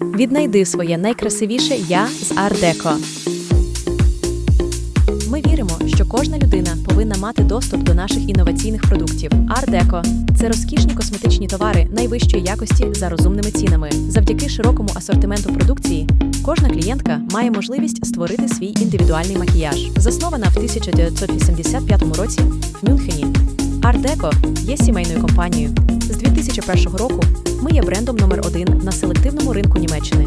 Віднайди своє найкрасивіше я з Ардеко. Ми віримо, що кожна людина повинна мати доступ до наших інноваційних продуктів. Ардеко це розкішні косметичні товари найвищої якості за розумними цінами. Завдяки широкому асортименту продукції, кожна клієнтка має можливість створити свій індивідуальний макіяж. Заснована в 1985 році в Мюнхені. Ардеко є сімейною компанією. З 2001 року ми є брендом номер один на селективному ринку Німеччини.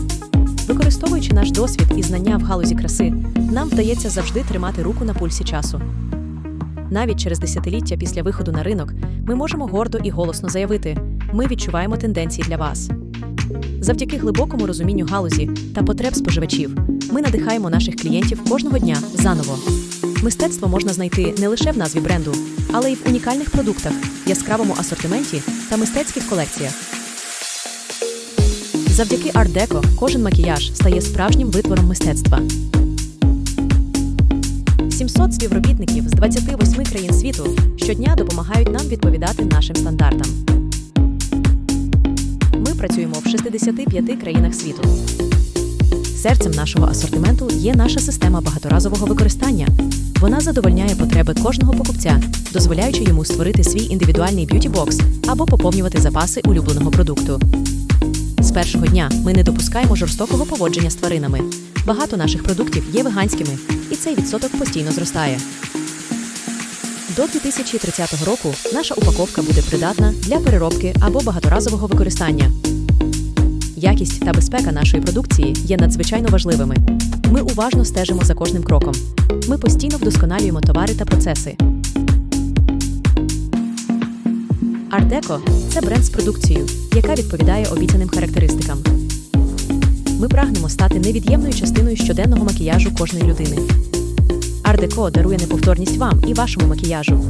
Використовуючи наш досвід і знання в галузі краси, нам вдається завжди тримати руку на пульсі часу. Навіть через десятиліття після виходу на ринок ми можемо гордо і голосно заявити: ми відчуваємо тенденції для вас. Завдяки глибокому розумінню галузі та потреб споживачів ми надихаємо наших клієнтів кожного дня заново. Мистецтво можна знайти не лише в назві бренду, але й в унікальних продуктах, яскравому асортименті та мистецьких колекціях. Завдяки арт-деко кожен макіяж стає справжнім витвором мистецтва. 700 співробітників з 28 країн світу щодня допомагають нам відповідати нашим стандартам. Ми працюємо в 65 країнах світу. Серцем нашого асортименту є наша система багаторазового використання. Вона задовольняє потреби кожного покупця, дозволяючи йому створити свій індивідуальний б'юті-бокс або поповнювати запаси улюбленого продукту. З першого дня ми не допускаємо жорстокого поводження з тваринами. Багато наших продуктів є веганськими, і цей відсоток постійно зростає. До 2030 року наша упаковка буде придатна для переробки або багаторазового використання. Якість та безпека нашої продукції є надзвичайно важливими. Ми уважно стежимо за кожним кроком. Ми постійно вдосконалюємо товари та процеси. Ардеко це бренд з продукцією, яка відповідає обіцяним характеристикам. Ми прагнемо стати невід'ємною частиною щоденного макіяжу кожної людини. Ардеко дарує неповторність вам і вашому макіяжу.